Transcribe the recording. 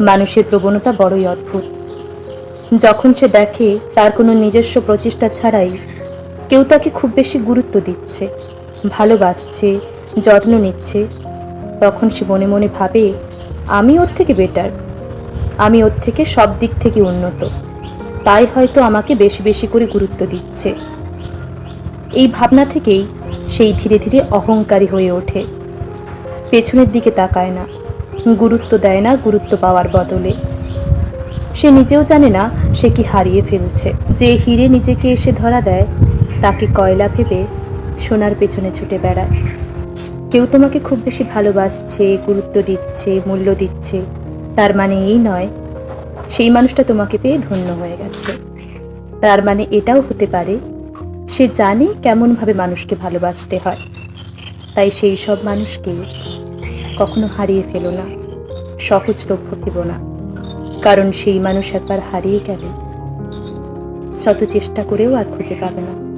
মানুষের প্রবণতা বড়ই অদ্ভুত। যখন সে দেখে তার কোনো নিজস্ব প্রচেষ্টা ছাড়াই, কেউ তাকে খুব বেশি গুরুত্ব দিচ্ছে, ভালোবাসছে, যত্ন নিচ্ছে, তখন সে মনে মনে ভাবে, আমি ওর থেকে বেটার আমি ওর থেকে সব দিক থেকে উন্নত। তাই হয়তো আমাকে বেশি বেশি করে গুরুত্ব দিচ্ছে। এই ভাবনা থেকেই সেই ধীরে ধীরে অহংকারী হয়ে ওঠে। পেছনের দিকে তাকায় না। গুরুত্ব দেয় না গুরুত্ব পাওয়ার বদলে। সে নিজেও জানে না সে কি হারিয়ে ফেলছে। যে হিরে নিজেকে এসে ধরা দেয়, তাকে কয়লা ভেবে সোনার পেছনে ছুটে বেড়ায়। কেউ তোমাকে খুব বেশি ভালোবাসছে, গুরুত্ব দিচ্ছে, মূল্য দিচ্ছে। তার মানে এই নয়, সেই মানুষটা তোমাকে পেয়ে ধন্য হয়ে গেছে। তার মানে এটাও হতে পারে, সে জানে কেমনভাবে মানুষকে ভালোবাসতে হয়। তাই সেই সব মানুষকে কখনো হারিয়ে ফেলো না। সহজ লক্ষ্য ভেবো না। কারণ সেই মানুষ একবার হারিয়ে গেলে, শত চেষ্টা করেও আর খুঁজে পাবে না।